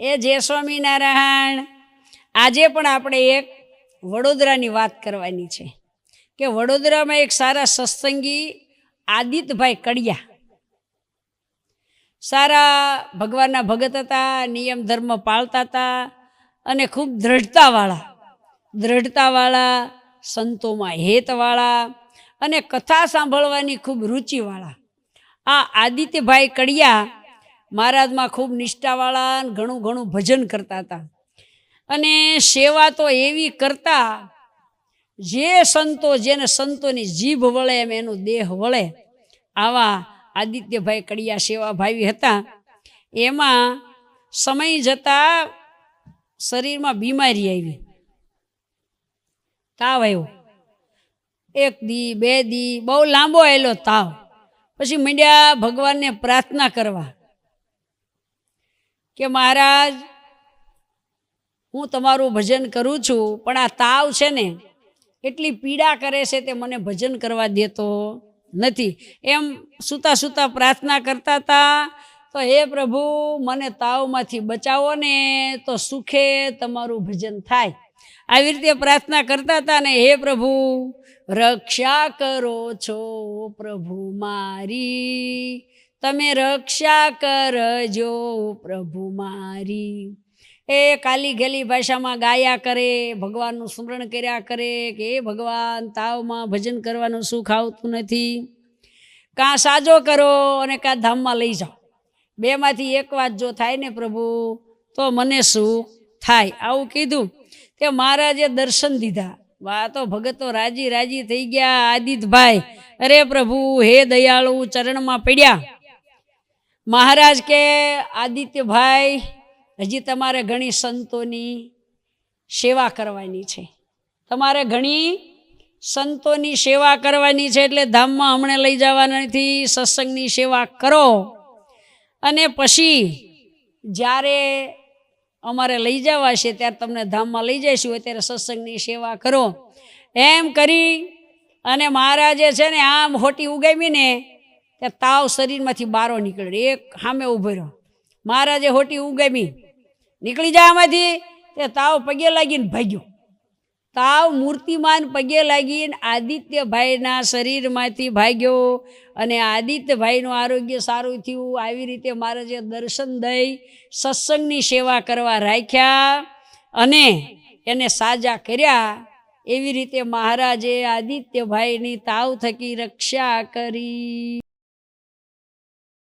એ જય સ્વામિનારાયણ. આજે પણ આપણે એક વડોદરાની વાત કરવાની છે કે વડોદરામાં એક સારા સત્સંગી આદિત્યભાઈ કડિયા. સારા ભગવાનના ભગત હતા, નિયમ ધર્મ પાળતા હતા અને ખૂબ દ્રઢતાવાળા દ્રઢતાવાળા, સંતોમાં હેતવાળા અને કથા સાંભળવાની ખૂબ રુચિવાળા. આ આદિત્યભાઈ કડિયા મહારાજમાં ખૂબ નિષ્ઠાવાળા ઘણું ઘણું ભજન કરતા હતા. અને સેવા તો એવી કરતા, જે સંતો, જેને સંતોની જીભ વળે એમ એનું દેહ વળે, આવા આદિત્યભાઈ કડિયા સેવા ભાવી હતા. એમાં સમય જતાં શરીરમાં બીમારી આવી. તાવ આવ્યો. એક દી, બે દી, બહુ લાંબો આવેલો તાવ. પછી મંડ્યા ભગવાનને પ્રાર્થના કરવા. કે મહારાજ, હું તમારું ભજન કરું છું, પણ આ તાવ છે ને, એટલી પીડા કરે છે તે મને ભજન કરવા દેતો નથી. એમ સૂતા સૂતા પ્રાર્થના કરતા હતા, તો હે પ્રભુ, મને તાવમાંથી બચાવો ને, તો સુખે તમારું ભજન થાય. આવી રીતે પ્રાર્થના કરતા હતા ને, હે પ્રભુ, રક્ષા કરો છો પ્રભુ મારી. તમે રક્ષા કરજો પ્રભુ મારી. એ કાલી ગેલી ભાષામાં ગાયા કરે, ભગવાનનું સ્મરણ કર્યા કરે કે હે ભગવાન, તાવમાં ભજન કરવાનું સુખ આવતું નથી. કાં સાજો કરો અને કાં ધામમાં લઈ જાઓ. બેમાંથી એક વાત જો થાય ને પ્રભુ, તો મને શું થાય? આવું કીધું. તે મહારાજે દર્શન દીધા. વાહ તો ભગતો રાજી રાજી થઈ ગયા. આદિતભાઈ, અરે પ્રભુ, હે દયાળુ, ચરણમાં પડ્યા. મહારાજ કે, આદિત્યભાઈ, હજી તમારે ઘણી સંતોની સેવા કરવાની છે. તમારે ઘણી સંતોની સેવા કરવાની છે એટલે ધામમાં હમણાં લઈ જવાના નથી સત્સંગની સેવા કરો. અને પછી જ્યારે અમારે લઈ જવા છે ત્યારે તમને ધામમાં લઈ જઈશું અત્યારે સત્સંગની સેવા કરો. એમ કરી અને મહારાજે છે ને આમ હોટી ઉગામી ત્યાં તાવ શરીરમાંથી બારો નીકળ્યો એક સામે ઊભો રહ્યો. મહારાજે હોટી ઉગામી. નીકળી જાય આમાંથી. તે તાવ પગે લાગીને ભાગ્યો. તાવ મૂર્તિમાન પગે લાગીને આદિત્યભાઈના શરીરમાંથી ભાગ્યો અને આદિત્યભાઈનું આરોગ્ય સારું થયું. આવી રીતે મહારાજે દર્શન દઈ સત્સંગની સેવા કરવા રાખ્યા અને એને સાજા કર્યા. એવી રીતે મહારાજે આદિત્યભાઈની તાવ થકી રક્ષા કરી.